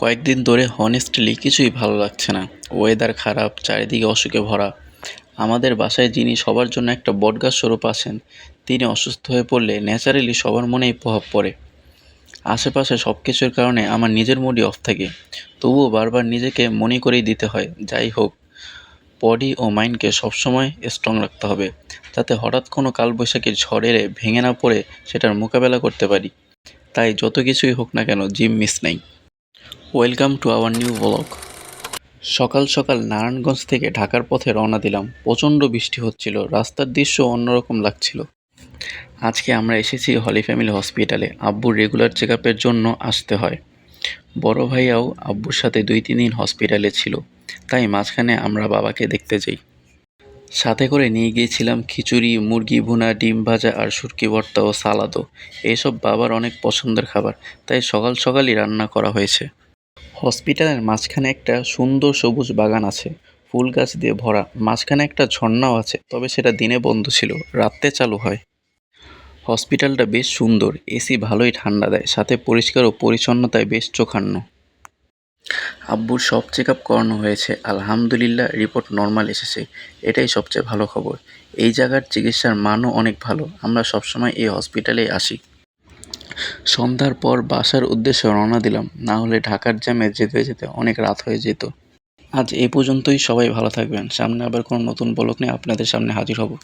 কয়েকদিন ধরে হনেস্টলি কিছুই ভালো লাগছে না। ওয়েদার খারাপ, চারিদিকে অসুখে ভরা। আমাদের বাসায় যিনি সবার জন্য একটা বটগাছ স্বরূপ আছেন, তিনি অসুস্থ হয়ে পড়লে ন্যাচারালি সবার মনেই প্রভাব পড়ে। আশেপাশে সব কিছুর কারণে আমার নিজের মুডই অফ থাকে। তবুও বারবার নিজেকে মনে করেই দিতে হয়, যাই হোক বডি ও মাইন্ডকে সবসময় স্ট্রং রাখতে হবে, যাতে হঠাৎ কোনো কালবৈশাখীর ঝড় এলে ভেঙে না পড়ে সেটার মোকাবেলা করতে পারি। তাই যত কিছুই হোক না কেন জিম মিস নেই। Welcome to our new blog সকাল সকাল নারায়ণগঞ্জ থেকে ঢাকার পথে রওনা দিলাম। প্রচণ্ড বৃষ্টি হচ্ছিল, রাস্তার দৃশ্য অন্যরকম লাগছিল। আজকে আমরা এসেছি হলি ফ্যামিলি হসপিটালে আব্বুর রেগুলার চেক জন্য আসতে হয়। বড় ভাইয়াও আব্বুর সাথে দুই তিন দিন হসপিটালে ছিল। তাই মাঝখানে আমরা বাবাকে দেখতে যাই। সাথে করে নিয়ে গিয়েছিলাম খিচুড়ি, মুরগি ভুনা, ডিম ভাজা আর শুটকি ভর্তা ও সালাদও। এইসব বাবার অনেক পছন্দের খাবার, তাই সকাল সকালই রান্না করা হয়েছে। হসপিটালের মাঝখানে একটা সুন্দর সবুজ বাগান আছে, ফুল গাছ দিয়ে ভরা। মাঝখানে একটা ঝর্ণাও আছে, তবে সেটা দিনে বন্ধ ছিল, রাত্রে চালু হয়। হসপিটালটা বেশ সুন্দর, এসি ভালোই ঠান্ডা দেয়, সাথে পরিষ্কার ও পরিচ্ছন্নতায় বেশ চোখান্ন। আব্বুর সব চেক আপ করানো হয়েছে। আলহামদুলিল্লাহ, রিপোর্ট নর্মাল এসেছে। এটাই সবচেয়ে ভালো খবর। এই জায়গার চিকিৎসার মানও অনেক ভালো। আমরা সবসময় এই হসপিটালেই আসি। সন্ধ্যার পর বাসার উদ্দেশ্যে রওনা দিলাম। না হলে ঢাকার জ্যামে যেতে যেতে অনেক রাত হয়ে যেত। আজ এ পর্যন্তই। সবাই ভালো থাকবেন। সামনে আবার কোনো নতুন বলক নিয়ে আপনাদের সামনে হাজির হব।